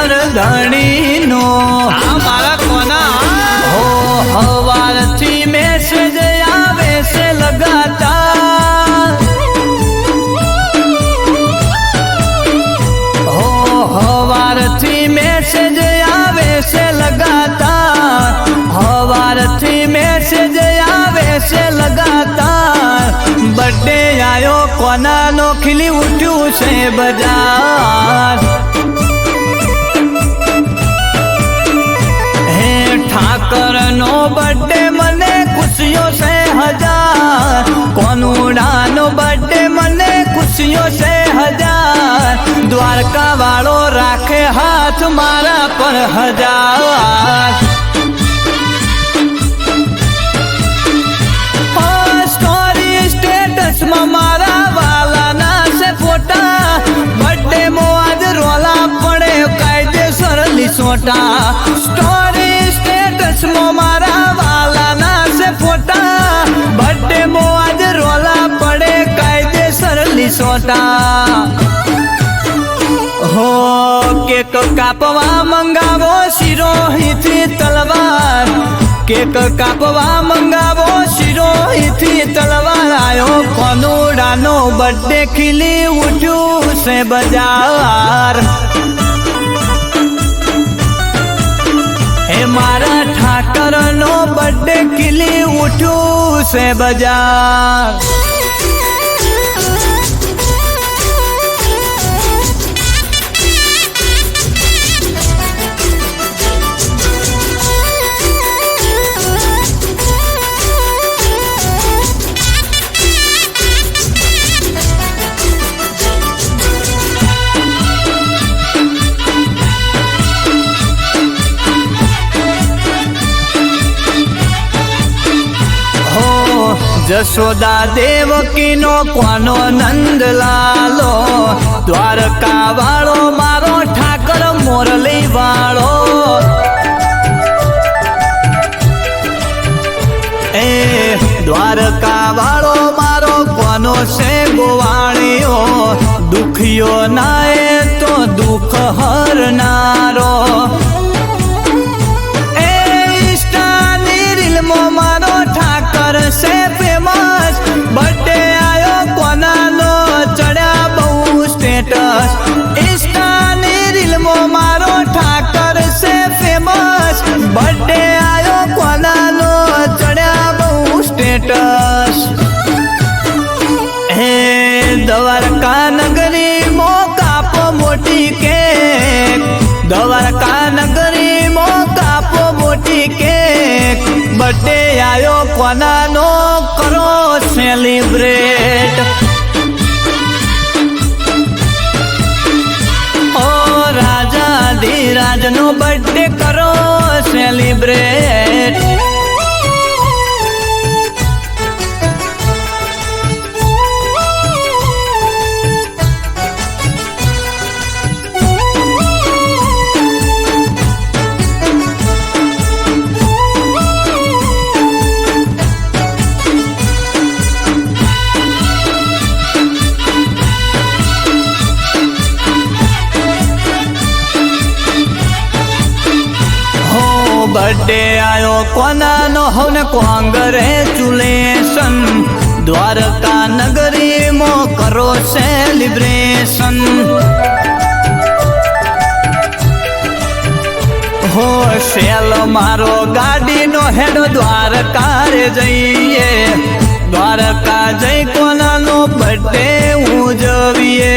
ઠાકર ધણીનો આ મારા કોના? હો હવારથી મેસેજ આવે છે લગાતા હો હવારથી મેસેજ આવે છે લગાતા હવારથી મેસેજ આવે છે લગાતા બર્થડે આયો કોનાનો? ખીલી ઉઠ્યું છે બજાર. बड्डे मने खुशियों से हज़ार। कौन उड़ानो बड्डे मने खुशियों से हज़ार। द्वारका वालों राखे हाथ मारा पर हज़ार। हाँ, Stop! छोटा हो केक कापवा मंगावो सिरोही थी तलवार। केक कापवा मंगावो सिरोही थी तलवार। आयो फनूरानो बर्थडे खिली उठू से बजार। हे मारा ठाकर नो बर्थडे खिली उठू से बजा જશોદા દેવકીનો કોનો નંદ લાલો? દ્વારકા વાળો મારો ઠાકર મોરલી વાળો. એ દ્વારકા વાળો મારો કોનો છે? મોટી કે દ્વારકા નગરી મો કાપો મોટી કે બર્થડે આયો કોનાનો કરો સેલિબ્રેટ. ઓ રાજા ધીરાજ નો બર્થડે કરો સેલિબ્રેટ. બર્થડે આયો કોનાનો હોને કોંગ્રેચ્યુલેશન દ્વારકા નગરીમાં કરો સેલિબ્રેશન. હો શેલ, મારો ગાડીનો હેડો દ્વારકા રે જઈએ. દ્વારકા જઈ કોનાનો બર્થડે ઉજવીએ.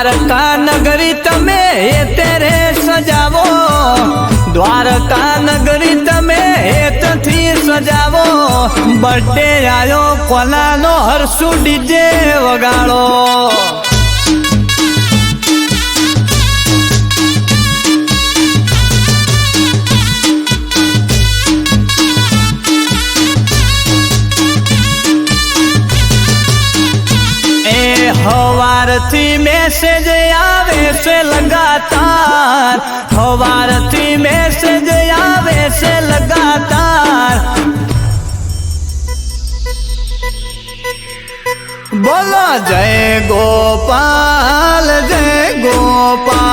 દ્વારકા નગરી તમે એ તેરે સજાવો. દ્વારકા નગરી તમે હેતથી સજાવો. બર્થડે આયો કોલાનો હરસુ ડીજે વગાડો. हवारती मैसेज आवे से लगातार। हवारती मैसेज आवे से लगातार। बोलो जय गोपाल जय गोपाल।